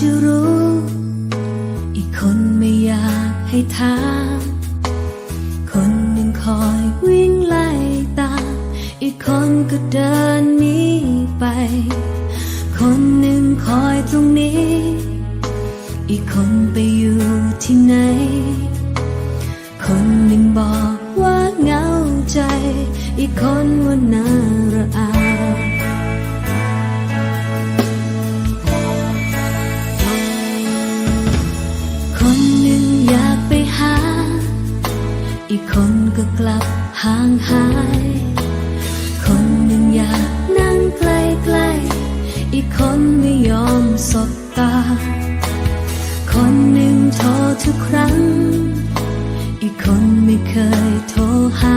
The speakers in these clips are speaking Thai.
จะรู้ อีกคนไม่อยากให้ถามคนหนึ่งคอยวิ่งไล่ตาม อีกคนก็เดินหนีไป คนหนึ่งคอยตรงนี้ อีกคนไปอยู่ที่ไหน คนหนึ่งบอกว่าเหงาใจ อีกคนว่าน่าระอา คนไม่ยอมสบตา คนหนึ่งโทรทุกครั้ง อีกคนไม่เคยโทรหา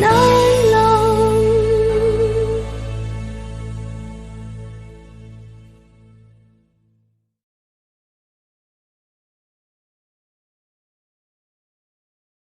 No.